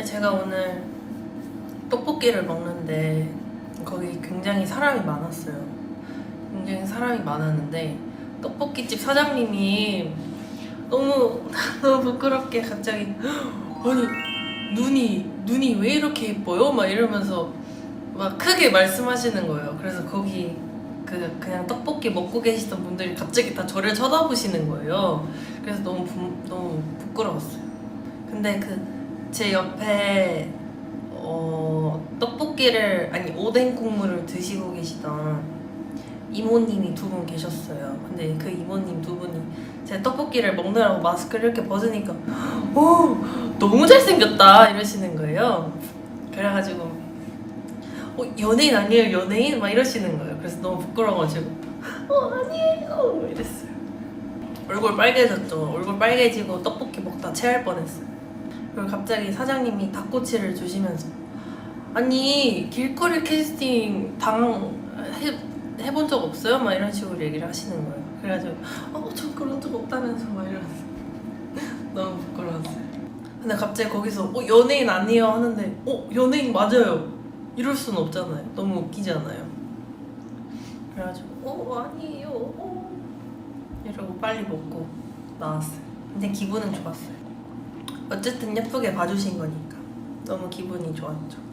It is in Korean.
제가 오늘 떡볶이를 먹는데 거기 굉장히 사람이 많았어요. 굉장히 사람이 많았는데 떡볶이집 사장님이 너무 너무 부끄럽게 갑자기 아니 눈이 눈이 왜 이렇게 예뻐요? 막 이러면서 막 크게 말씀하시는 거예요. 그래서 거기 그 그냥 떡볶이 먹고 계시던 분들이 갑자기 다 저를 쳐다보시는 거예요. 그래서 너무 부, 너무 부끄러웠어요. 근데 그 제 옆에 어, 떡볶이를 아니 오뎅 국물을 드시고 계시던 이모님이 두 분 계셨어요. 근데 그 이모님 두 분이 제 떡볶이를 먹느라고 마스크를 이렇게 벗으니까 오 너무 잘생겼다 이러시는 거예요. 그래가지고 어, 연예인 아니에요 연예인 막 이러시는 거예요. 그래서 너무 부끄러워가지고 어 아니에요 이랬어요. 얼굴 빨개졌죠. 얼굴 빨개지고 떡볶이 먹다 체할 뻔했어요. 그리고 갑자기 사장님이 닭꼬치를 주시면서 아니 길거리 캐스팅 당 해, 해본 적 없어요? 막 이런 식으로 얘기를 하시는 거예요. 그래가지고 어저 그런 적 없다면서 막 이러면서 너무 부끄러웠어요. 근데 갑자기 거기서 어 연예인 아니에요 하는데 어 연예인 맞아요. 이럴 수는 없잖아요. 너무 웃기잖아요. 그래가지고 어 아니에요. 어. 이러고 빨리 먹고 나왔어요. 근데 기분은 좋았어요. 어쨌든 예쁘게 봐주신 거니까 너무 기분이 좋았죠.